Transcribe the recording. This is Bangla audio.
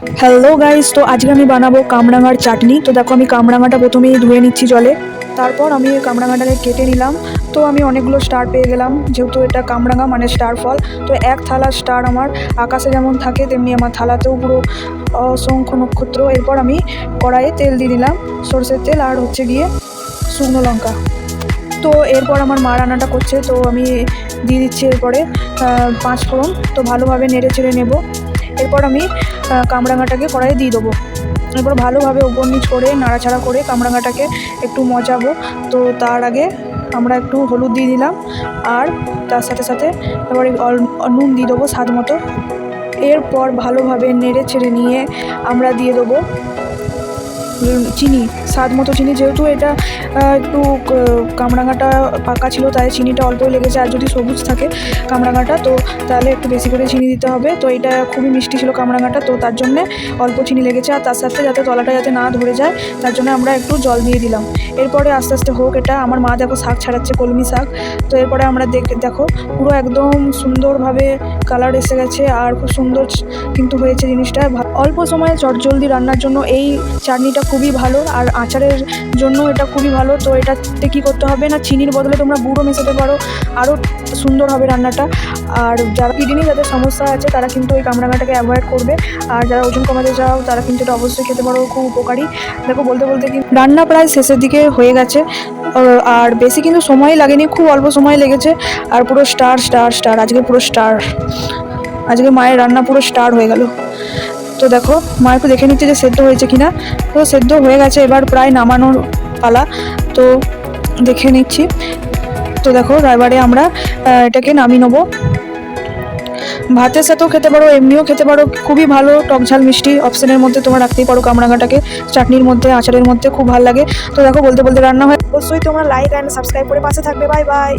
হ্যালো গাইস তো আজকে আমি বানাবো কামরাঙার চাটনি। তো দেখো আমি কামরাঙাটা প্রথমেই ধুয়ে নিচ্ছি জলে। তারপর আমি কামরাঙাটাকে কেটে নিলাম। তো আমি অনেকগুলো স্টার পেয়ে গেলাম। যেহেতু এটা কামরাঙা মানে স্টার ফল। তো এক থালা স্টার আমার আকাশে যেমন থাকে, তেমনি আমার থালাতেও পুরো অসংখ্য নক্ষত্র। এরপর আমি কড়াইয়ে তেল দিয়ে দিলাম, সর্ষের তেল আর হচ্ছে গিয়ে শুকনো লঙ্কা। তো এরপর আমার মা রান্নাটা করছে, তো আমি দিয়ে দিচ্ছি এরপরে পাঁচ ফোড়ন। তো ভালোভাবে নেড়ে চেড়ে নেব। এরপর আমি কামরাঙাটাকে কড়াইয়ে দিয়ে দেবো। এরপর ভালোভাবে ওপর নিচ করে, নাড়াচাড়া করে কামরাঙাটাকে একটু মজাবো। তো তার আগে আমরা একটু হলুদ দিয়ে দিলাম আর তার সাথে সাথে এবার নুন দিয়ে দেবো স্বাদ মতো। এরপর ভালোভাবে নেড়ে ছেড়ে নিয়ে আমরা দিয়ে দেবো চিনি, স্বাদ মতো চিনি, যেহেতু এটা একটু কামরাঙাটা পাকা ছিল, তাই চিনিটা অল্পই লেগেছে, আর যদি সবুজ থাকে কামরাঙাটা, তো তাহলে একটু বেশি করে চিনি দিতে হবে। তো এটা খুবই মিষ্টি ছিল কামরাঙাটা, তো তার জন্যে অল্প চিনি লেগেছে, আর তার সাথে যাতে তলাটা যাতে না ধরে যায়, তার জন্য আমরা একটু জল দিয়ে দিলাম। এরপরে আস্তে আস্তে হোক এটা, আমার মা দেখো শাক ছাড়াচ্ছে, কলমি শাক। তো এরপরে আমরা দেখ, দেখো, পুরো একদম সুন্দরভাবে কালার এসে গেছে, আর খুব সুন্দর কিন্তু হয়েছে জিনিসটা। অল্প সময়ে চটজলদি রান্নার জন্য এই চাটনিটা খুবই ভালো আর আচারের জন্য এটা খুবই ভালো। তো এটাতে কী করতে হবে না, চিনির বদলে তোমরা গুঁড়ো মেশাতে পারো আরও সুন্দর হবে রান্নাটা। আর যারা কিডনি, যাদের সমস্যা আছে, তারা কিন্তু এই কামরাঙাটাকে অ্যাভয়েড করবে। আর যারা ওজন কমাতে চাও, তারা কিন্তু এটা অবশ্যই খেতে পারো, খুব উপকারী। দেখো, বলতে বলতে কি, রান্না প্রায় শেষের দিকে হয়ে গেছে। আর বেশি কিন্তু সময় লাগেনি, খুব অল্প সময় লেগেছে। আর পুরো স্টার স্টার স্টার আজকে পুরো স্টার আজকে মায়ের রান্না পুরো স্টার হয়ে গেল। তো দেখো, মা একটু দেখে নিচ্ছে যে সেদ্ধ হয়েছে কিনা। তো সেদ্ধ হয়ে গেছে, এবার প্রায় নামানোর পালা। তো দেখে নিচ্ছি। তো দেখো, এবারে আমরা এটাকে নামিয়ে নেব। ভাতের সাথেও খেতে পারো, এমনিও খেতে পারো। খুবই ভালো, টক ঝাল মিষ্টি অপশনের মধ্যে তোমরা রাখতেই পারো কামরাঙাটাকে। চাটনির মধ্যে, আচারের মধ্যে খুব ভালো লাগে। তো দেখো, বলতে বলতে রান্না হয়। অবশ্যই তোমরা লাইক অ্যান্ড সাবস্ক্রাইব করে পাশে থাকবে। Bye bye